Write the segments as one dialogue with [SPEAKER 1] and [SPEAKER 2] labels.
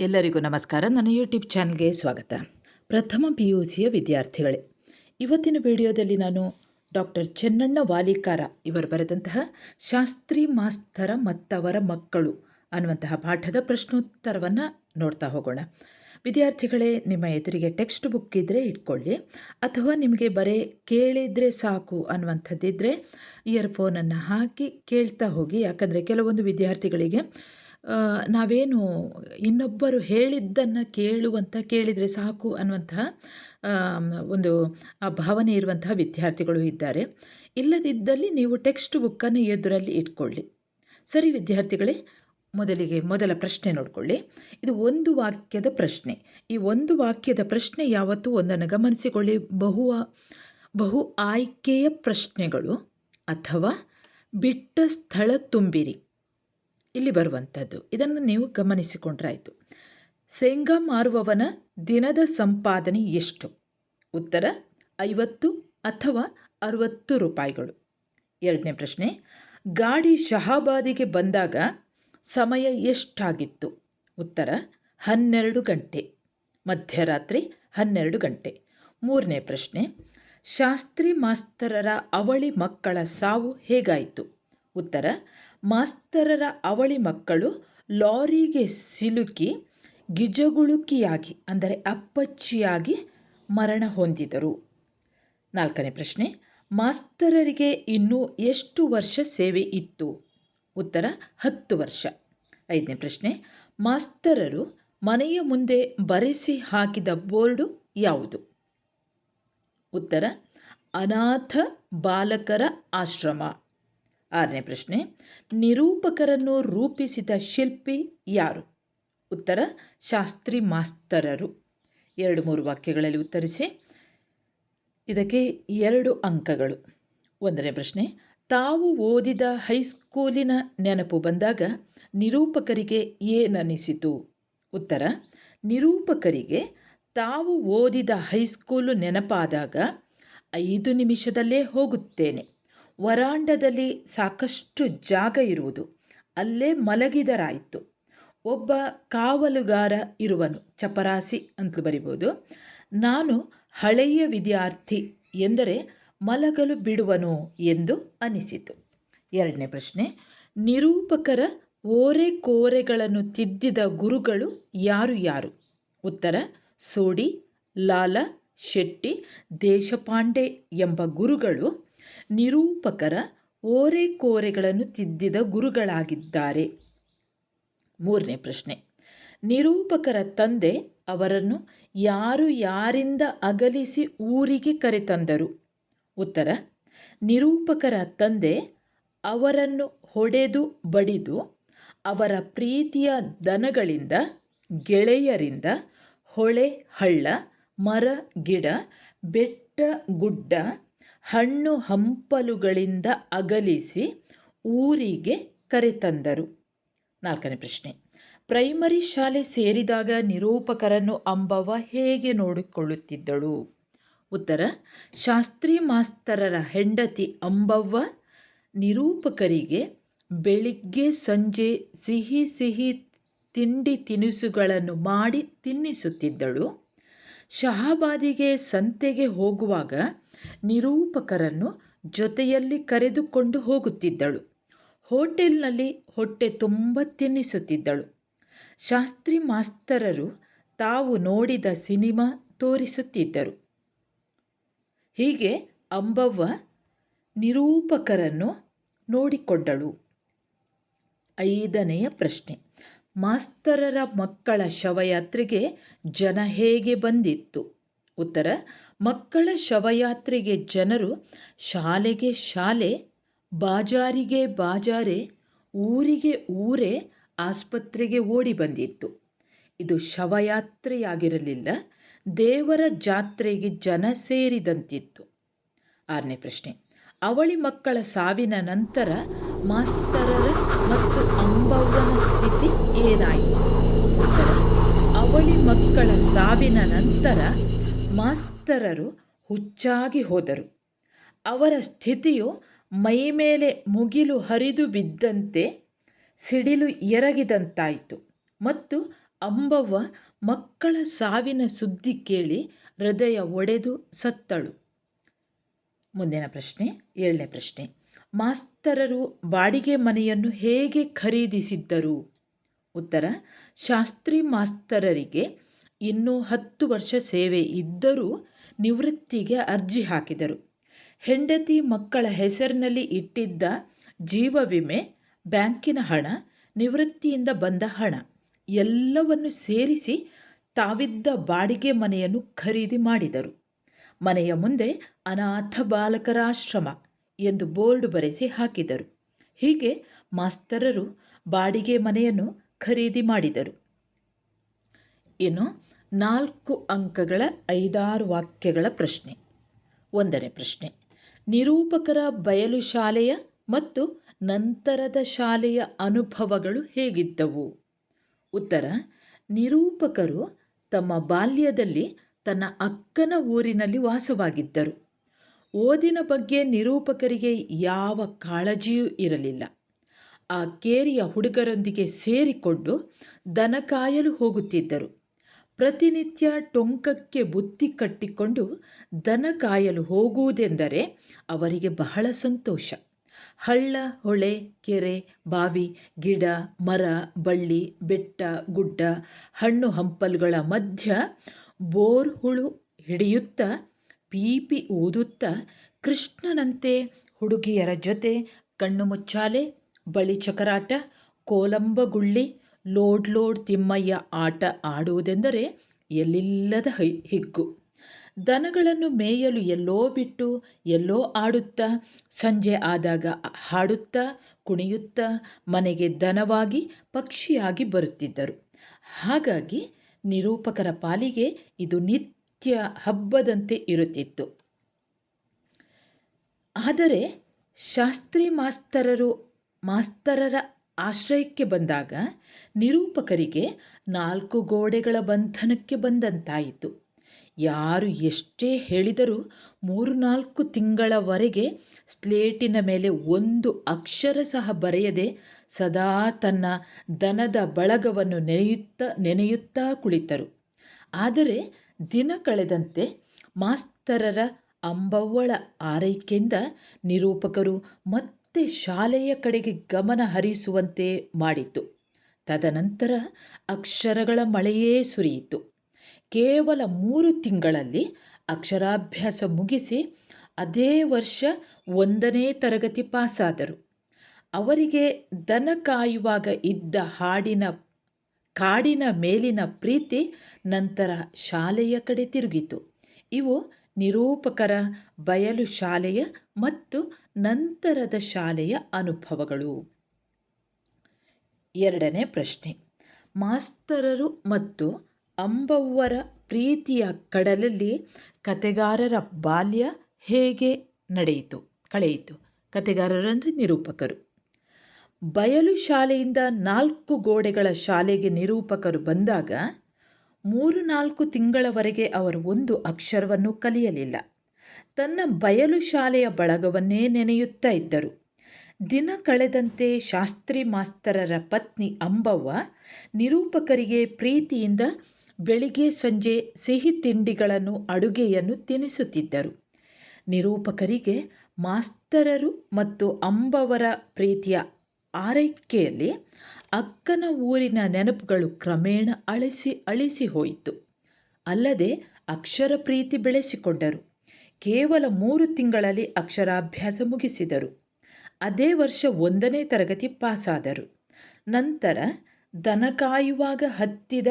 [SPEAKER 1] ಎಲ್ಲರಿಗೂ ನಮಸ್ಕಾರ. ನನ್ನ ಯೂಟ್ಯೂಬ್ ಚಾನಲ್ಗೆ ಸ್ವಾಗತ. ಪ್ರಥಮ ಪಿ ಯು ಸಿಯ ವಿದ್ಯಾರ್ಥಿಗಳೇ, ಇವತ್ತಿನ ವಿಡಿಯೋದಲ್ಲಿ ನಾನು ಡಾಕ್ಟರ್ ಚೆನ್ನಣ್ಣ ವಾಲಿಕಾರ ಇವರು ಬರೆದಂತಹ ಶಾಸ್ತ್ರಿ ಮಾಸ್ತರ ಮತ್ತವರ ಮಕ್ಕಳು ಅನ್ನುವಂತಹ ಪಾಠದ ಪ್ರಶ್ನೋತ್ತರವನ್ನು ನೋಡ್ತಾ ಹೋಗೋಣ. ವಿದ್ಯಾರ್ಥಿಗಳೇ, ನಿಮ್ಮ ಎದುರಿಗೆ ಟೆಕ್ಸ್ಟ್ ಬುಕ್ ಇದ್ದರೆ ಇಟ್ಕೊಳ್ಳಿ, ಅಥವಾ ನಿಮಗೆ ಬರೀ ಕೇಳಿದರೆ ಸಾಕು ಅನ್ನುವಂಥದ್ದಿದ್ದರೆ ಇಯರ್ಫೋನನ್ನು ಹಾಕಿ ಕೇಳ್ತಾ ಹೋಗಿ. ಯಾಕಂದರೆ ಕೆಲವೊಂದು ವಿದ್ಯಾರ್ಥಿಗಳಿಗೆ ನಾವೇನು ಇನ್ನೊಬ್ಬರು ಹೇಳಿದ್ದನ್ನು ಕೇಳುವಂಥ ಕೇಳಿದರೆ ಸಾಕು ಅನ್ನುವಂಥ ಒಂದು ಭಾವನೆ ಇರುವಂತಹ ವಿದ್ಯಾರ್ಥಿಗಳು ಇದ್ದಾರೆ. ಇಲ್ಲದಿದ್ದಲ್ಲಿ ನೀವು ಟೆಕ್ಸ್ಟ್ ಬುಕ್ಕನ್ನು ಎದುರಲ್ಲಿ ಇಟ್ಕೊಳ್ಳಿ. ಸರಿ ವಿದ್ಯಾರ್ಥಿಗಳೇ, ಮೊದಲಿಗೆ ಮೊದಲ ಪ್ರಶ್ನೆ ನೋಡಿಕೊಳ್ಳಿ. ಇದು ಒಂದು ವಾಕ್ಯದ ಪ್ರಶ್ನೆ. ಈ ಒಂದು ವಾಕ್ಯದ ಪ್ರಶ್ನೆ ಯಾವತ್ತೂ ಒಂದನ್ನು ಗಮನಿಸಿಕೊಳ್ಳಿ. ಬಹು ಬಹು ಆಯ್ಕೆಯ ಪ್ರಶ್ನೆಗಳು ಅಥವಾ ಬಿಟ್ಟ ಸ್ಥಳ ತುಂಬಿರಿ. ಇಲ್ಲಿ ಬರುವಂಥದ್ದು. ಇದನ್ನು ನೀವು ಗಮನಿಸಿಕೊಂಡ್ರಾಯಿತು. ಶೇಂಗಾ ಮಾರುವವನ ದಿನದ ಸಂಪಾದನೆ ಎಷ್ಟು? ಉತ್ತರ, ಐವತ್ತು ಅಥವಾ ಅರುವತ್ತು ರೂಪಾಯಿಗಳು. ಎರಡನೇ ಪ್ರಶ್ನೆ, ಗಾಡಿ ಶಹಾಬಾದಿಗೆ ಬಂದಾಗ ಸಮಯ ಎಷ್ಟಾಗಿತ್ತು? ಉತ್ತರ, ಹನ್ನೆರಡು ಗಂಟೆ. ಮಧ್ಯರಾತ್ರಿ ಹನ್ನೆರಡು ಗಂಟೆ. ಮೂರನೇ ಪ್ರಶ್ನೆ, ಶಾಸ್ತ್ರಿ ಮಾಸ್ತರರ ಅವಳಿ ಮಕ್ಕಳ ಸಾವು ಹೇಗಾಯಿತು? ಉತ್ತರ ಮಾಸ್ತರರ ಅವಳಿ ಮಕ್ಕಳು ಲಾರಿಗೆ ಸಿಲುಕಿ ಗಿಜಗುಳುಕಿಯಾಗಿ, ಅಂದರೆ ಅಪ್ಪಚ್ಚಿಯಾಗಿ ಮರಣ ಹೊಂದಿದರು. ನಾಲ್ಕನೇ ಪ್ರಶ್ನೆ, ಮಾಸ್ತರರಿಗೆ ಇನ್ನೂ ಎಷ್ಟು ವರ್ಷ ಸೇವೆ ಇತ್ತು? ಉತ್ತರ, ಹತ್ತು ವರ್ಷ. ಐದನೇ ಪ್ರಶ್ನೆ, ಮಾಸ್ತರರು ಮನೆಯ ಮುಂದೆ ಬರೆಸಿ ಹಾಕಿದ ಬೋರ್ಡು ಯಾವುದು? ಉತ್ತರ, ಅನಾಥ ಬಾಲಕರ ಆಶ್ರಮ. ಆರನೇ ಪ್ರಶ್ನೆ, ನಿರೂಪಕರನ್ನು ರೂಪಿಸಿದ ಶಿಲ್ಪಿ ಯಾರು? ಉತ್ತರ, ಶಾಸ್ತ್ರಿ ಮಾಸ್ತರರು. ಎರಡು ಮೂರು ವಾಕ್ಯಗಳಲ್ಲಿ ಉತ್ತರಿಸಿ. ಇದಕ್ಕೆ ಎರಡು ಅಂಕಗಳು. ಒಂದನೇ ಪ್ರಶ್ನೆ, ತಾವು ಓದಿದ ಹೈಸ್ಕೂಲಿನ ನೆನಪು ಬಂದಾಗ ನಿರೂಪಕರಿಗೆ ಏನನಿಸಿತು? ಉತ್ತರ, ನಿರೂಪಕರಿಗೆ ತಾವು ಓದಿದ ಹೈಸ್ಕೂಲು ನೆನಪಾದಾಗ ಐದು ನಿಮಿಷದಲ್ಲೇ ಹೋಗುತ್ತೇನೆ. ವರಾಂಡದಲ್ಲಿ ಸಾಕಷ್ಟು ಜಾಗ ಇರುವುದು. ಅಲ್ಲೇ ಮಲಗಿದರಾಯಿತು. ಒಬ್ಬ ಕಾವಲುಗಾರ ಇರುವನು, ಚಪರಾಸಿ ಅಂತಲೂ ಬರಿಬೋದು ನಾನು ಹಳೆಯ ವಿದ್ಯಾರ್ಥಿ ಎಂದರೆ ಮಲಗಲು ಬಿಡುವನು ಎಂದು ಅನಿಸಿತು. ಎರಡನೇ ಪ್ರಶ್ನೆ, ನಿರೂಪಕರ ಓರೆಕೋರೆಗಳನ್ನು ತಿದ್ದಿದ ಗುರುಗಳು ಯಾರು ಯಾರು? ಉತ್ತರ, ಸೋಡಿ, ಲಾಲ, ಶೆಟ್ಟಿ, ದೇಶಪಾಂಡೆ ಎಂಬ ಗುರುಗಳು ನಿರೂಪಕರ ಓರೆಕೋರೆಗಳನ್ನು ತಿದ್ದಿದ ಗುರುಗಳಾಗಿದ್ದಾರೆ. ಮೂರನೇ ಪ್ರಶ್ನೆ. ನಿರೂಪಕರ ತಂದೆ ಅವರನ್ನು ಯಾರು ಯಾರಿಂದ ಅಗಲಿಸಿ ಊರಿಗೆ ಕರೆತಂದರು? ಉತ್ತರ. ನಿರೂಪಕರ ತಂದೆ ಅವರನ್ನು ಹೊಡೆದು ಬಡಿದು ಅವರ ಪ್ರೀತಿಯ ದನಗಳಿಂದ, ಗೆಳೆಯರಿಂದ ಹೊಳೆ ಹಳ್ಳ, ಮರ, ಗಿಡ, ಬೆಟ್ಟ ಗುಡ್ಡ ಹಣ್ಣು ಹಂಪಲುಗಳಿಂದ ಅಗಲಿಸಿ ಊರಿಗೆ ಕರೆತಂದರು. ನಾಲ್ಕನೇ ಪ್ರಶ್ನೆ. ಪ್ರೈಮರಿ ಶಾಲೆ ಸೇರಿದಾಗ ನಿರೂಪಕರನ್ನು ಅಂಬವ್ವ ಹೇಗೆ ನೋಡಿಕೊಳ್ಳುತ್ತಿದ್ದಳು? ಉತ್ತರ. ಶಾಸ್ತ್ರಿ ಮಾಸ್ತರರ ಹೆಂಡತಿ ಅಂಬವ್ವ ನಿರೂಪಕರಿಗೆ ಬೆಳಿಗ್ಗೆ ಸಂಜೆ ಸಿಹಿ ಸಿಹಿ ತಿಂಡಿ ತಿನಿಸುಗಳನ್ನು ಮಾಡಿ ತಿನ್ನಿಸುತ್ತಿದ್ದಳು. ಶಹಾಬಾದಿಗೆ ಸಂತೆಗೆ ಹೋಗುವಾಗ ನಿರೂಪಕರನ್ನು ಜೊತೆಯಲ್ಲಿ ಕರೆದುಕೊಂಡು ಹೋಗುತ್ತಿದ್ದಳು. ಹೋಟೆಲ್ನಲ್ಲಿ ಹೊಟ್ಟೆ ತುಂಬ ತಿನ್ನಿಸುತ್ತಿದ್ದಳು. ಶಾಸ್ತ್ರಿ ಮಾಸ್ತರರು ತಾವು ನೋಡಿದ ಸಿನಿಮಾ ತೋರಿಸುತ್ತಿದ್ದರು. ಹೀಗೆ ಅಂಬವ್ವ ನಿರೂಪಕರನ್ನು ನೋಡಿಕೊಂಡಳು. ಐದನೆಯ ಪ್ರಶ್ನೆ. ಮಾಸ್ತರರ ಮಕ್ಕಳ ಶವಯಾತ್ರೆಗೆ ಜನ ಹೇಗೆ ಬಂದಿತ್ತು? ಉತ್ತರ, ಮಕ್ಕಳ ಶವಯಾತ್ರೆಗೆ ಜನರು ಶಾಲೆಗೆ ಶಾಲೆ, ಬಾಜಾರಿಗೆ ಬಾಜಾರೆ, ಊರಿಗೆ ಊರೇ ಆಸ್ಪತ್ರೆಗೆ ಓಡಿ ಬಂದಿತ್ತು. ಇದು ಶವಯಾತ್ರೆಯಾಗಿರಲಿಲ್ಲ, ದೇವರ ಜಾತ್ರೆಗೆ ಜನ ಸೇರಿದಂತಿತ್ತು. ಆರನೇ ಪ್ರಶ್ನೆ, ಅವಳಿ ಮಕ್ಕಳ ಸಾವಿನ ನಂತರ ಮಾಸ್ತರರ ಮತ್ತು ಅಂಬವ್ವನ ಸ್ಥಿತಿ ಏನಾಯಿತು? ಅವಳಿ ಮಕ್ಕಳ ಸಾವಿನ ನಂತರ ಮಾಸ್ತರರು ಹುಚ್ಚಾಗಿ ಹೋದರು. ಅವರ ಸ್ಥಿತಿಯು ಮೈಮೇಲೆ ಮುಗಿಲು ಹರಿದು ಬಿದ್ದಂತೆ ಸಿಡಿಲು ಎರಗಿದಂತಾಯಿತು ಮತ್ತು ಅಂಬವ್ವ ಮಕ್ಕಳ ಸಾವಿನ ಸುದ್ದಿ ಕೇಳಿ ಹೃದಯ ಒಡೆದು ಸತ್ತಳು. ಮುಂದಿನ ಪ್ರಶ್ನೆ, ಏಳನೇ ಪ್ರಶ್ನೆ. ಮಾಸ್ತರರು ಬಾಡಿಗೆ ಮನೆಯನ್ನು ಹೇಗೆ ಖರೀದಿಸಿದ್ದರು? ಉತ್ತರ, ಶಾಸ್ತ್ರಿ ಮಾಸ್ತರರಿಗೆ ಇನ್ನೂ ಹತ್ತು ವರ್ಷ ಸೇವೆ ಇದ್ದರೂ ನಿವೃತ್ತಿಗೆ ಅರ್ಜಿ ಹಾಕಿದರು. ಹೆಂಡತಿ ಮಕ್ಕಳ ಹೆಸರಿನಲ್ಲಿ ಇಟ್ಟಿದ್ದ ಜೀವ ವಿಮೆ, ಬ್ಯಾಂಕಿನ ಹಣ, ನಿವೃತ್ತಿಯಿಂದ ಬಂದ ಹಣ ಎಲ್ಲವನ್ನು ಸೇರಿಸಿ ತಾವಿದ್ದ ಬಾಡಿಗೆ ಮನೆಯನ್ನು ಖರೀದಿ ಮಾಡಿದರು. ಮನೆಯ ಮುಂದೆ ಅನಾಥ ಬಾಲಕರ ಆಶ್ರಮ ಎಂದು ಬೋರ್ಡ್ ಬರೆಸಿ ಹಾಕಿದರು. ಹೀಗೆ ಮಾಸ್ತರರು ಬಾಡಿಗೆ ಮನೆಯನ್ನು ಖರೀದಿ ಮಾಡಿದರು. ಇನ್ನು ನಾಲ್ಕು ಅಂಕಗಳ ಐದಾರು ವಾಕ್ಯಗಳ ಪ್ರಶ್ನೆ. ಒಂದನೇ ಪ್ರಶ್ನೆ. ನಿರೂಪಕರ ಬಯಲು ಶಾಲೆಯ ಮತ್ತು ನಂತರದ ಶಾಲೆಯ ಅನುಭವಗಳು ಹೇಗಿದ್ದವು? ಉತ್ತರ. ನಿರೂಪಕರು ತಮ್ಮ ಬಾಲ್ಯದಲ್ಲಿ ತನ್ನ ಅಕ್ಕನ ಊರಿನಲ್ಲಿ ವಾಸವಾಗಿದ್ದರು. ಓದಿನ ಬಗ್ಗೆ ನಿರೂಪಕರಿಗೆ ಯಾವ ಕಾಳಜಿಯೂ ಇರಲಿಲ್ಲ. ಆ ಕೇರಿಯ ಹುಡುಗರೊಂದಿಗೆ ಸೇರಿಕೊಂಡು ದನ ಕಾಯಲು ಹೋಗುತ್ತಿದ್ದರು. ಪ್ರತಿನಿತ್ಯ ಟೊಂಕಕ್ಕೆ ಬುತ್ತಿ ಕಟ್ಟಿಕೊಂಡು ದನ ಕಾಯಲು ಹೋಗುವುದೆಂದರೆ ಅವರಿಗೆ ಬಹಳ ಸಂತೋಷ. ಹಳ್ಳ, ಹೊಳೆ, ಕೆರೆ, ಬಾವಿ, ಗಿಡ, ಮರ, ಬಳ್ಳಿ, ಬೆಟ್ಟ, ಗುಡ್ಡ, ಹಣ್ಣು ಹಂಪಲುಗಳ ಮಧ್ಯ ಬೋರ್ ಹುಳು ಹಿಡಿಯುತ್ತಾ, ಪೀಪಿ ಊದುತ್ತಾ, ಕೃಷ್ಣನಂತೆ ಹುಡುಗಿಯರ ಜೊತೆ ಕಣ್ಣು ಮುಚ್ಚಾಲೆ, ಬಳಿ ಚಕರಾಟ, ಕೋಲಂಬಗುಳ್ಳಿ ಲೋಡ್ ಲೋಡ್ ತಿಮ್ಮಯ್ಯ ಆಟ ಆಡುವುದೆಂದರೆ ಎಲ್ಲಿಲ್ಲದ ಹೈ ಹಿಗ್ಗು. ದನಗಳನ್ನು ಮೇಯಲು ಎಲ್ಲೋ ಬಿಟ್ಟು ಎಲ್ಲೋ ಆಡುತ್ತಾ, ಸಂಜೆ ಆದಾಗ ಹಾಡುತ್ತಾ, ಕುಣಿಯುತ್ತಾ ಮನೆಗೆ ದನವಾಗಿ ಪಕ್ಷಿಯಾಗಿ ಬರುತ್ತಿದ್ದರು. ಹಾಗಾಗಿ ನಿರೂಪಕರ ಪಾಲಿಗೆ ಇದು ನಿತ್ಯ ಹಬ್ಬದಂತೆ ಇರುತ್ತಿತ್ತು. ಆದರೆ ಶಾಸ್ತ್ರಿ ಮಾಸ್ತರರು ಮಾಸ್ತರರ ಆಶ್ರಯಕ್ಕೆ ಬಂದಾಗ ನಿರೂಪಕರಿಗೆ ನಾಲ್ಕು ಗೋಡೆಗಳ ಬಂಧನಕ್ಕೆ ಬಂದಂತಾಯಿತು. ಯಾರು ಎಷ್ಟೇ ಹೇಳಿದರೂ ಮೂರು ನಾಲ್ಕು ತಿಂಗಳವರೆಗೆ ಸ್ಲೇಟಿನ ಮೇಲೆ ಒಂದು ಅಕ್ಷರ ಸಹ ಬರೆಯದೆ ಸದಾ ತನ್ನ ದನದ ಬಳಗವನ್ನು ನೆನೆಯುತ್ತಾ ನೆನೆಯುತ್ತಾ ಕುಳಿತರು. ಆದರೆ ದಿನ ಕಳೆದಂತೆ ಮಾಸ್ತರರ ಅಂಬವ್ವಳ ಆರೈಕೆಯಿಂದ ನಿರೂಪಕರು ಮತ್ತೆ ಶಾಲೆಯ ಕಡೆಗೆ ಗಮನ ಹರಿಸುವಂತೆ ಮಾಡಿತು ತದನಂತರ ಅಕ್ಷರಗಳ ಮಳೆಯೇ ಸುರಿಯಿತು. ಕೇವಲ ಮೂರು ತಿಂಗಳಲ್ಲಿ ಅಕ್ಷರಾಭ್ಯಾಸ ಮುಗಿಸಿ ಅದೇ ವರ್ಷ ಒಂದನೇ ತರಗತಿ ಪಾಸಾದರು. ಅವರಿಗೆ ದನ ಕಾಯುವಾಗ ಇದ್ದ ಹಾಡಿನ, ಕಾಡಿನ ಮೇಲಿನ ಪ್ರೀತಿ ನಂತರ ಶಾಲೆಯ ಕಡೆ ತಿರುಗಿತು. ಇವು ನಿರೂಪಕರ ಬಯಲು ಶಾಲೆಯ ಮತ್ತು ನಂತರದ ಶಾಲೆಯ ಅನುಭವಗಳು. ಎರಡನೇ ಪ್ರಶ್ನೆ. ಮಾಸ್ತರರು ಮತ್ತು ಅಂಬವ್ವರ ಪ್ರೀತಿಯ ಕಡಲಲ್ಲಿ ಕತೆಗಾರರ ಬಾಲ್ಯ ಹೇಗೆ ನಡೆಯಿತು? ಕಳೆಯಿತು. ಕತೆಗಾರರಂದರೆ ನಿರೂಪಕರು. ಬಯಲು ಶಾಲೆಯಿಂದ ನಾಲ್ಕು ಗೋಡೆಗಳ ಶಾಲೆಗೆ ನಿರೂಪಕರು ಬಂದಾಗ ಮೂರು ನಾಲ್ಕು ತಿಂಗಳವರೆಗೆ ಅವರು ಒಂದು ಅಕ್ಷರವನ್ನು ಕಲಿಯಲಿಲ್ಲ. ತನ್ನ ಬಯಲು ಶಾಲೆಯ ಬಳಗವನ್ನೇ ನೆನೆಯುತ್ತಾ ಇದ್ದರು. ದಿನ ಕಳೆದಂತೆ ಶಾಸ್ತ್ರಿ ಮಾಸ್ತರರ ಪತ್ನಿ ಅಂಬವ್ವ ನಿರೂಪಕರಿಗೆ ಪ್ರೀತಿಯಿಂದ ಬೆಳಿಗ್ಗೆ ಸಂಜೆ ಸಿಹಿ ತಿಂಡಿಗಳನ್ನು ಅಡುಗೆಯನ್ನು ತಿನ್ನಿಸುತ್ತಿದ್ದರು ನಿರೂಪಕರಿಗೆ ಮಾಸ್ತರರು ಮತ್ತು ಅಂಬವರ ಪ್ರೀತಿಯ ಆರೈಕೆಯಲ್ಲಿ ಅಕ್ಕನ ಊರಿನ ನೆನಪುಗಳು ಕ್ರಮೇಣ ಅಳಿಸಿ ಅಳಿಸಿ ಹೋಯಿತು. ಅಲ್ಲದೆ ಅಕ್ಷರ ಪ್ರೀತಿ ಬೆಳೆಸಿಕೊಂಡರು. ಕೇವಲ ಮೂರು ತಿಂಗಳಲ್ಲಿ ಅಕ್ಷರಾಭ್ಯಾಸ ಮುಗಿಸಿದರು. ಅದೇ ವರ್ಷ ಒಂದನೇ ತರಗತಿ ಪಾಸಾದರು. ನಂತರ ದನ ಕಾಯುವಾಗ ಹತ್ತಿದ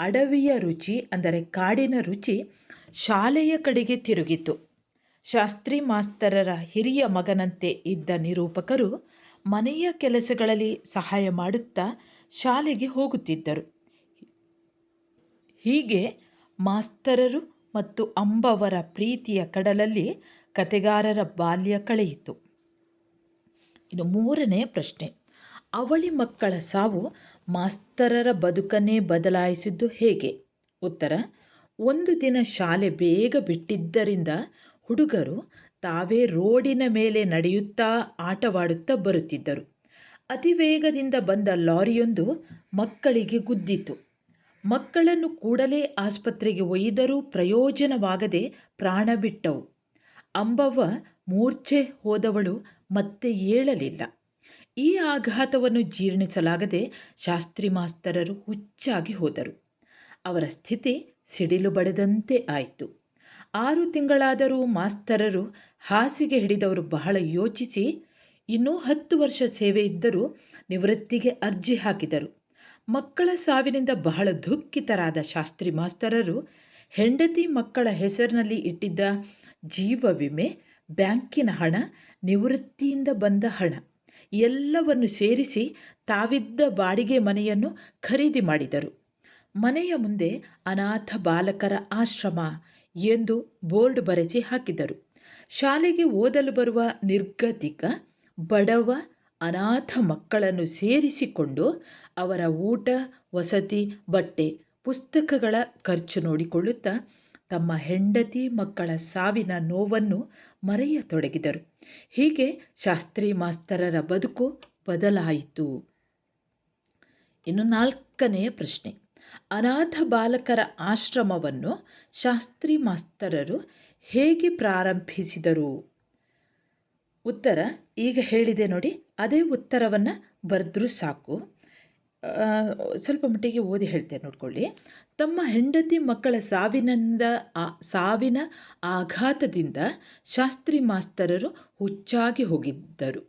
[SPEAKER 1] ಅಡವಿಯ ರುಚಿ, ಅಂದರೆ ಕಾಡಿನ ರುಚಿ, ಶಾಲೆಯ ಕಡೆಗೆ ತಿರುಗಿತು. ಶಾಸ್ತ್ರಿ ಮಾಸ್ತರರ ಹಿರಿಯ ಮಗನಂತೆ ಇದ್ದ ನಿರೂಪಕರು ಮನೆಯ ಕೆಲಸಗಳಲ್ಲಿ ಸಹಾಯ ಮಾಡುತ್ತಾ ಶಾಲೆಗೆ ಹೋಗುತ್ತಿದ್ದರು. ಹೀಗೆ ಮಾಸ್ತರರು ಮತ್ತು ಅಂಬವರ ಪ್ರೀತಿಯ ಕಡಲಲ್ಲಿ ಕತೆಗಾರರ ಬಾಲ್ಯ ಕಳೆಯಿತು. ಇನ್ನು ಮೂರನೇ ಪ್ರಶ್ನೆ. ಅವಳಿ ಮಕ್ಕಳ ಸಾವು ಮಾಸ್ತರರ ಬದುಕನ್ನೇ ಬದಲಾಯಿಸಿದ್ದು ಹೇಗೆ? ಉತ್ತರ. ಒಂದು ದಿನ ಶಾಲೆ ಬೇಗ ಬಿಟ್ಟಿದ್ದರಿಂದ ಹುಡುಗರು ತಾವೇ ರೋಡಿನ ಮೇಲೆ ನಡೆಯುತ್ತಾ ಆಟವಾಡುತ್ತಾ ಬರುತ್ತಿದ್ದರು. ಅತಿ ವೇಗದಿಂದ ಬಂದ ಲಾರಿಯೊಂದು ಮಕ್ಕಳಿಗೆ ಗುದ್ದಿತು. ಮಕ್ಕಳನ್ನು ಕೂಡಲೇ ಆಸ್ಪತ್ರೆಗೆ ಒಯ್ದರೂ ಪ್ರಯೋಜನವಾಗದೆ ಪ್ರಾಣ ಬಿಟ್ಟವು. ಅಂಬವ್ವ ಮೂರ್ಛೆ ಹೋದವಳು ಮತ್ತೆ ಏಳಲಿಲ್ಲ. ಈ ಆಘಾತವನ್ನು ಜೀರ್ಣಿಸಲಾಗದೆ ಶಾಸ್ತ್ರಿ ಮಾಸ್ತರರು ಹುಚ್ಚಾಗಿ ಹೋದರು. ಅವರ ಸ್ಥಿತಿ ಸಿಡಿಲು ಬಡೆದಂತೆ ಆಯಿತು. ಆರು ತಿಂಗಳಾದರೂ ಮಾಸ್ತರರು ಹಾಸಿಗೆ ಹಿಡಿದವರು ಬಹಳ ಯೋಚಿಸಿ, ಇನ್ನೂ ಹತ್ತು ವರ್ಷ ಸೇವೆ ಇದ್ದರೂ ನಿವೃತ್ತಿಗೆ ಅರ್ಜಿ ಹಾಕಿದರು. ಮಕ್ಕಳ ಸಾವಿನಿಂದ ಬಹಳ ದುಃಖಿತರಾದ ಶಾಸ್ತ್ರಿ ಮಾಸ್ತರರು ಹೆಂಡತಿ ಮಕ್ಕಳ ಹೆಸರಿನಲ್ಲಿ ಇಟ್ಟಿದ್ದ ಜೀವ ವಿಮೆ, ಬ್ಯಾಂಕಿನ ಹಣ, ನಿವೃತ್ತಿಯಿಂದ ಬಂದ ಹಣ ಎಲ್ಲವನ್ನು ಸೇರಿಸಿ ತಾವಿದ್ದ ಬಾಡಿಗೆ ಮನೆಯನ್ನು ಖರೀದಿ ಮಾಡಿದರು. ಮನೆಯ ಮುಂದೆ ಅನಾಥ ಬಾಲಕರ ಆಶ್ರಮ ಎಂದು ಬೋರ್ಡ್ ಬರೆಸಿ ಹಾಕಿದರು ಶಾಲೆಗೆ ಓದಲು ಬರುವ ನಿರ್ಗತಿಕ, ಬಡವ, ಅನಾಥ ಮಕ್ಕಳನ್ನು ಸೇರಿಸಿಕೊಂಡು ಅವರ ಊಟ, ವಸತಿ, ಬಟ್ಟೆ, ಪುಸ್ತಕಗಳ ಖರ್ಚು ನೋಡಿಕೊಳ್ಳುತ್ತಾ ತಮ್ಮ ಹೆಂಡತಿ ಮಕ್ಕಳ ಸಾವಿನ ನೋವನ್ನು ಮರೆಯತೊಡಗಿದರು. ಹೀಗೆ ಶಾಸ್ತ್ರಿ ಮಾಸ್ತರರ ಬದುಕು ಬದಲಾಯಿತು. ಇನ್ನು ನಾಲ್ಕನೆಯ ಪ್ರಶ್ನೆ. ಅನಾಥ ಬಾಲಕರ ಆಶ್ರಮವನ್ನು ಶಾಸ್ತ್ರಿ ಮಾಸ್ತರರು ಹೇಗೆ ಪ್ರಾರಂಭಿಸಿದರು? ಉತ್ತರ ಈಗ ಹೇಳಿದೆ ನೋಡಿ. ಅದೇ ಉತ್ತರವನ್ನು ಬರೆದ್ರೂ ಸಾಕು. ಸ್ವಲ್ಪ ಮಟ್ಟಿಗೆ ಓದಿ ಹೇಳ್ತೇನೆ ನೋಡ್ಕೊಳ್ಳಿ. ತಮ್ಮ ಹೆಂಡತಿ ಮಕ್ಕಳ ಸಾವಿನಿಂದ ಸಾವಿನ ಆಘಾತದಿಂದ ಶಾಸ್ತ್ರಿ ಮಾಸ್ತರರು ಹುಚ್ಚಾಗಿ ಹೋಗಿದ್ದರು.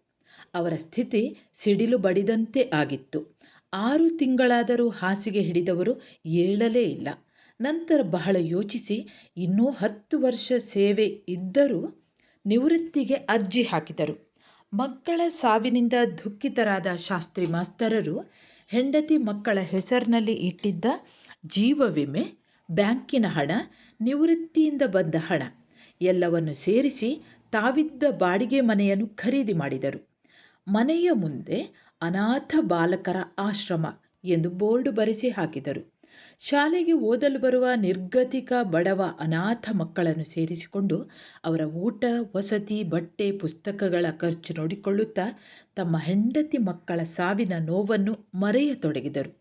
[SPEAKER 1] ಅವರ ಸ್ಥಿತಿ ಸಿಡಿಲು ಬಡಿದಂತೆ ಆಗಿತ್ತು. ಆರು ತಿಂಗಳಾದರೂ ಹಾಸಿಗೆ ಹಿಡಿದವರು ಏಳಲೇ ಇಲ್ಲ. ನಂತರ ಬಹಳ ಯೋಚಿಸಿ, ಇನ್ನೂ ಹತ್ತು ವರ್ಷ ಸೇವೆ ಇದ್ದರೂ ನಿವೃತ್ತಿಗೆ ಅರ್ಜಿ ಹಾಕಿದರು. ಮಕ್ಕಳ ಸಾವಿನಿಂದ ದುಃಖಿತರಾದ ಶಾಸ್ತ್ರಿ ಮಾಸ್ತರರು ಹೆಂಡತಿ ಮಕ್ಕಳ ಹೆಸರಿನಲ್ಲಿ ಇಟ್ಟಿದ್ದ ಜೀವ ವಿಮೆ, ಬ್ಯಾಂಕಿನ ಹಣ, ನಿವೃತ್ತಿಯಿಂದ ಬಂದ ಹಣ ಎಲ್ಲವನ್ನು ಸೇರಿಸಿ ತಾವಿದ್ದ ಬಾಡಿಗೆ ಮನೆಯನ್ನು ಖರೀದಿ ಮಾಡಿದರು. ಮನೆಯ ಮುಂದೆ ಅನಾಥ ಬಾಲಕರ ಆಶ್ರಮ ಎಂದು ಬೋರ್ಡ್ ಬರೆಸಿ ಹಾಕಿದರು. ಶಾಲೆಗೆ ಓದಲು ಬರುವ ನಿರ್ಗತಿಕ ಬಡವ ಅನಾಥ ಮಕ್ಕಳನ್ನು ಸೇರಿಸಿಕೊಂಡು ಅವರ ಊಟ, ವಸತಿ, ಬಟ್ಟೆ, ಪುಸ್ತಕಗಳ ಖರ್ಚು ನೋಡಿಕೊಳ್ಳುತ್ತಾ ತಮ್ಮ ಹೆಂಡತಿ ಮಕ್ಕಳ ಸಾವಿನ ನೋವನ್ನು ಮರೆಯತೊಡಗಿದರು.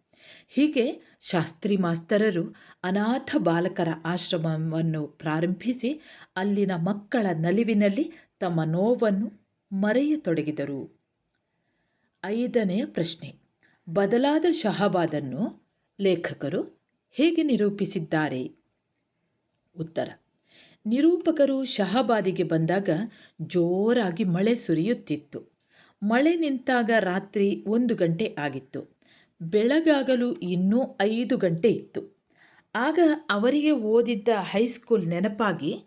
[SPEAKER 1] ಹೀಗೆ ಶಾಸ್ತ್ರಿ ಮಾಸ್ತರರು ಅನಾಥ ಬಾಲಕರ ಆಶ್ರಮವನ್ನು ಪ್ರಾರಂಭಿಸಿ ಅಲ್ಲಿನ ಮಕ್ಕಳ ನಲಿವಿನಲ್ಲಿ ತಮ್ಮ ನೋವನ್ನು ಮರೆಯತೊಡಗಿದರು. ಐದನೆಯ ಪ್ರಶ್ನೆ. ಬದಲಾದ ಶಹಬಾದನ್ನು ಲೇಖಕರು ಹೇಗೆ ನಿರೂಪಿಸಿದ್ದಾರೆ? ಉತ್ತರ. ನಿರೂಪಕರು ಶಹಬಾದಿಗೆ ಬಂದಾಗ ಜೋರಾಗಿ ಮಳೆ ಸುರಿಯುತ್ತಿತ್ತು. ಮಳೆ ನಿಂತಾಗ ರಾತ್ರಿ ಒಂದು ಗಂಟೆ ಆಗಿತ್ತು. ಬೆಳಗಾಗಲು ಇನ್ನೂ ಐದು ಗಂಟೆ ಇತ್ತು. ಆಗ ಅವರಿಗೆ ಓದಿದ್ದ ಹೈಸ್ಕೂಲ್ ನೆನಪಾಗಿ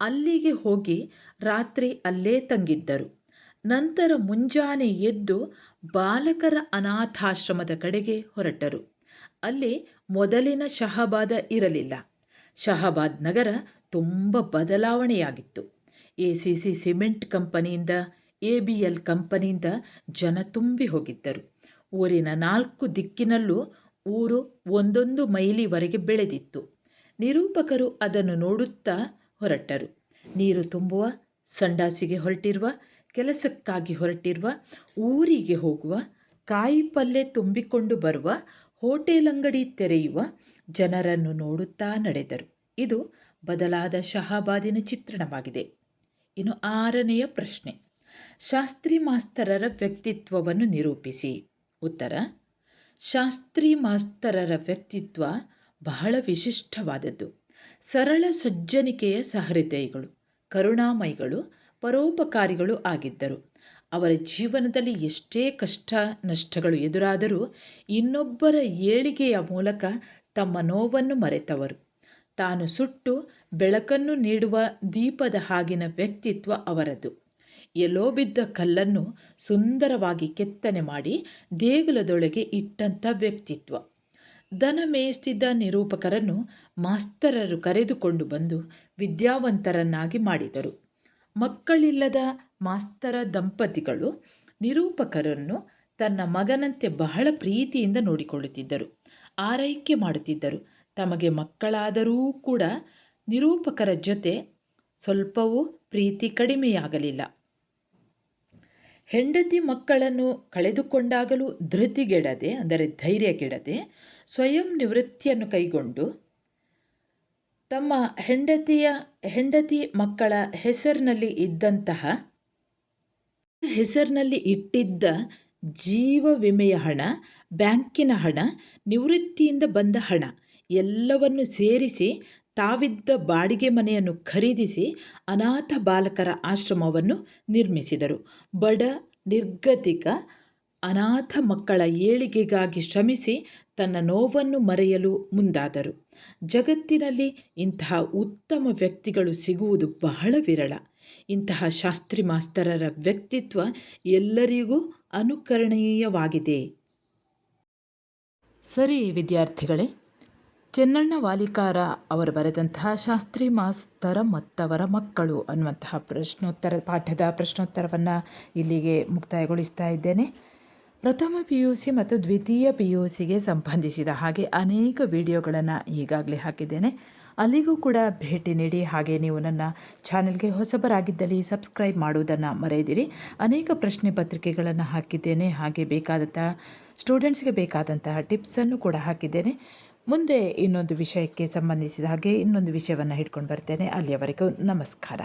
[SPEAKER 1] ಅಲ್ಲಿಗೆ ಹೋಗಿ ರಾತ್ರಿ ಅಲ್ಲೇ ತಂಗಿದ್ದರು. ನಂತರ ಮುಂಜಾನೆ ಎದ್ದು ಬಾಲಕರ ಅನಾಥಾಶ್ರಮದ ಕಡೆಗೆ ಹೊರಟರು. ಅಲ್ಲಿ ಮೊದಲಿನ ಶಹಾಬಾದ ಇರಲಿಲ್ಲ. ಶಹಬಾದ್ ನಗರ ತುಂಬ ಬದಲಾವಣೆಯಾಗಿತ್ತು. ಎ ಸಿ ಸಿ ಸಿಮೆಂಟ್ ಕಂಪನಿಯಿಂದ ಎ ಬಿ ಎಲ್ ಕಂಪನಿಯಿಂದ ಜನ ತುಂಬಿ ಹೋಗಿದ್ದರು. ಊರಿನ ನಾಲ್ಕು ದಿಕ್ಕಿನಲ್ಲೂ ಊರು ಒಂದೊಂದು ಮೈಲಿವರೆಗೆ ಬೆಳೆದಿತ್ತು. ನಿರೂಪಕರು ಅದನ್ನು ನೋಡುತ್ತಾ ಹೊರಟರು. ನೀರು ತುಂಬುವ, ಸಂಡಾಸಿಗೆ ಹೊರಟಿರುವ ಕೆಲಸಕ್ಕಾಗಿ ಹೊರಟಿರುವ ಊರಿಗೆ ಹೋಗುವ ಕಾಯಿಪಲ್ಯ ತುಂಬಿಕೊಂಡು ಬರುವ, ಹೋಟೆಲ್ ಅಂಗಡಿ ತೆರೆಯುವ ಜನರನ್ನು ನೋಡುತ್ತಾ ನಡೆದರು. ಇದು ಬದಲಾದ ಶಹಾಬಾದಿನ ಚಿತ್ರಣವಾಗಿದೆ. ಇನ್ನು ಆರನೆಯ ಪ್ರಶ್ನೆ. ಶಾಸ್ತ್ರಿ ಮಾಸ್ತರರ ವ್ಯಕ್ತಿತ್ವವನ್ನು ನಿರೂಪಿಸಿ. ಉತ್ತರ. ಶಾಸ್ತ್ರಿ ಮಾಸ್ತರರ ವ್ಯಕ್ತಿತ್ವ ಬಹಳ ವಿಶಿಷ್ಟವಾದದ್ದು. ಸರಳ ಸಜ್ಜನಿಕೆಯ ಸಹೃದಯಿಗಳು, ಕರುಣಾಮಯಿಗಳು ಪರೋಪಕಾರಿಗಳು ಆಗಿದ್ದರು. ಅವರ ಜೀವನದಲ್ಲಿ ಎಷ್ಟೇ ಕಷ್ಟ, ನಷ್ಟಗಳು ಎದುರಾದರೂ ಇನ್ನೊಬ್ಬರ ಏಳಿಗೆಯ ಮೂಲಕ ತಮ್ಮ ನೋವನ್ನು ಮರೆತವರು. ತಾನು ಸುಟ್ಟು ಬೆಳಕನ್ನು ನೀಡುವ ದೀಪದ ಹಾಗಿನ ವ್ಯಕ್ತಿತ್ವ ಅವರದು. ಎಲ್ಲೋ ಬಿದ್ದ ಕಲ್ಲನ್ನು ಸುಂದರವಾಗಿ ಕೆತ್ತನೆ ಮಾಡಿ ದೇಗುಲದೊಳಗೆ ಇಟ್ಟಂಥ ವ್ಯಕ್ತಿತ್ವ. ದನ ಮೇಯಿಸ್ತಿದ್ದ ನಿರೂಪಕರನ್ನು ಮಾಸ್ತರರು ಕರೆದುಕೊಂಡು ಬಂದು ವಿದ್ಯಾವಂತರನ್ನಾಗಿ ಮಾಡಿದರು. ಮಕ್ಕಳಿಲ್ಲದ ಮಾಸ್ತರ ದಂಪತಿಗಳು ನಿರೂಪಕರನ್ನು ತನ್ನ ಮಗನಂತೆ ಬಹಳ ಪ್ರೀತಿಯಿಂದ ನೋಡಿಕೊಳ್ಳುತ್ತಿದ್ದರು. ಆರೈಕೆ ಮಾಡುತ್ತಿದ್ದರು. ತಮಗೆ ಮಕ್ಕಳಾದರೂ ಕೂಡ ನಿರೂಪಕರ ಜೊತೆ ಸ್ವಲ್ಪವೂ ಪ್ರೀತಿ ಕಡಿಮೆಯಾಗಲಿಲ್ಲ. ಹೆಂಡತಿ ಮಕ್ಕಳನ್ನು ಕಳೆದುಕೊಂಡಾಗಲೂ ಧೃತಿಗೆಡದೆ, ಅಂದರೆ ಧೈರ್ಯಗೆಡದೆ, ಸ್ವಯಂ ನಿವೃತ್ತಿಯನ್ನು ಕೈಗೊಂಡು ತಮ್ಮ ಹೆಂಡತಿಯ, ಹೆಂಡತಿ ಮಕ್ಕಳ ಹೆಸರಿನಲ್ಲಿ ಇದ್ದಂತಹ, ಹೆಸರಿನಲ್ಲಿ ಇಟ್ಟಿದ್ದ ಜೀವ ವಿಮೆಯ ಹಣ, ಬ್ಯಾಂಕಿನ ಹಣ, ನಿವೃತ್ತಿಯಿಂದ ಬಂದ ಹಣ ಎಲ್ಲವನ್ನು ಸೇರಿಸಿ ತಾವಿದ್ದ ಬಾಡಿಗೆ ಮನೆಯನ್ನು ಖರೀದಿಸಿ ಅನಾಥ ಬಾಲಕರ ಆಶ್ರಮವನ್ನು ನಿರ್ಮಿಸಿದರು. ಬಡ, ನಿರ್ಗತಿಕ ಅನಾಥ ಮಕ್ಕಳ ಏಳಿಗೆಗಾಗಿ ಶ್ರಮಿಸಿ ತನ್ನ ನೋವನ್ನು ಮರೆಯಲು ಮುಂದಾದರು. ಜಗತ್ತಿನಲ್ಲಿ ಇಂತಹ ಉತ್ತಮ ವ್ಯಕ್ತಿಗಳು ಸಿಗುವುದು ಬಹಳ ವಿರಳ. ಇಂತಹ ಶಾಸ್ತ್ರಿ ಮಾಸ್ತರರ ವ್ಯಕ್ತಿತ್ವ ಎಲ್ಲರಿಗೂ ಅನುಕರಣೀಯವಾಗಿದೆ. ಸರಿ ವಿದ್ಯಾರ್ಥಿಗಳೇ, ಚೆನ್ನಣ್ಣ ವಾಲಿಕಾರ ಅವರು ಬರೆದಂತಹ ಶಾಸ್ತ್ರಿ ಮಾಸ್ತರ ಮತ್ತವರ ಮಕ್ಕಳು ಅನ್ನುವಂತಹ ಪ್ರಶ್ನೋತ್ತರ, ಪಾಠದ ಪ್ರಶ್ನೋತ್ತರವನ್ನು ಇಲ್ಲಿಗೆ ಮುಕ್ತಾಯಗೊಳಿಸ್ತಾ ಇದ್ದೇನೆ. ಪ್ರಥಮ ಪಿ ಯು ಸಿ ಮತ್ತು ದ್ವಿತೀಯ ಪಿ ಯು ಸಿಗೆ ಸಂಬಂಧಿಸಿದ ಹಾಗೆ ಅನೇಕ ವಿಡಿಯೋಗಳನ್ನು ಈಗಾಗಲೇ ಹಾಕಿದ್ದೇನೆ. ಅಲ್ಲಿಗೂ ಕೂಡ ಭೇಟಿ ನೀಡಿ. ಹಾಗೆ ನೀವು ನನ್ನ ಚಾನೆಲ್ಗೆ ಹೊಸಬರಾಗಿದ್ದಲ್ಲಿ ಸಬ್ಸ್ಕ್ರೈಬ್ ಮಾಡುವುದನ್ನು ಮರೆಯದಿರಿ. ಅನೇಕ ಪ್ರಶ್ನೆ ಪತ್ರಿಕೆಗಳನ್ನು ಹಾಕಿದ್ದೇನೆ. ಹಾಗೆ ಬೇಕಾದಂತಹ ಸ್ಟೂಡೆಂಟ್ಸ್ಗೆ ಬೇಕಾದಂತಹ ಟಿಪ್ಸನ್ನು ಕೂಡ ಹಾಕಿದ್ದೇನೆ. ಮುಂದೆ ಇನ್ನೊಂದು ವಿಷಯಕ್ಕೆ ಸಂಬಂಧಿಸಿದ ಹಾಗೆ ಇನ್ನೊಂದು ವಿಷಯವನ್ನು ಹಿಡ್ಕೊಂಡು ಬರ್ತೇನೆ. ಅಲ್ಲಿಯವರೆಗೂ ನಮಸ್ಕಾರ.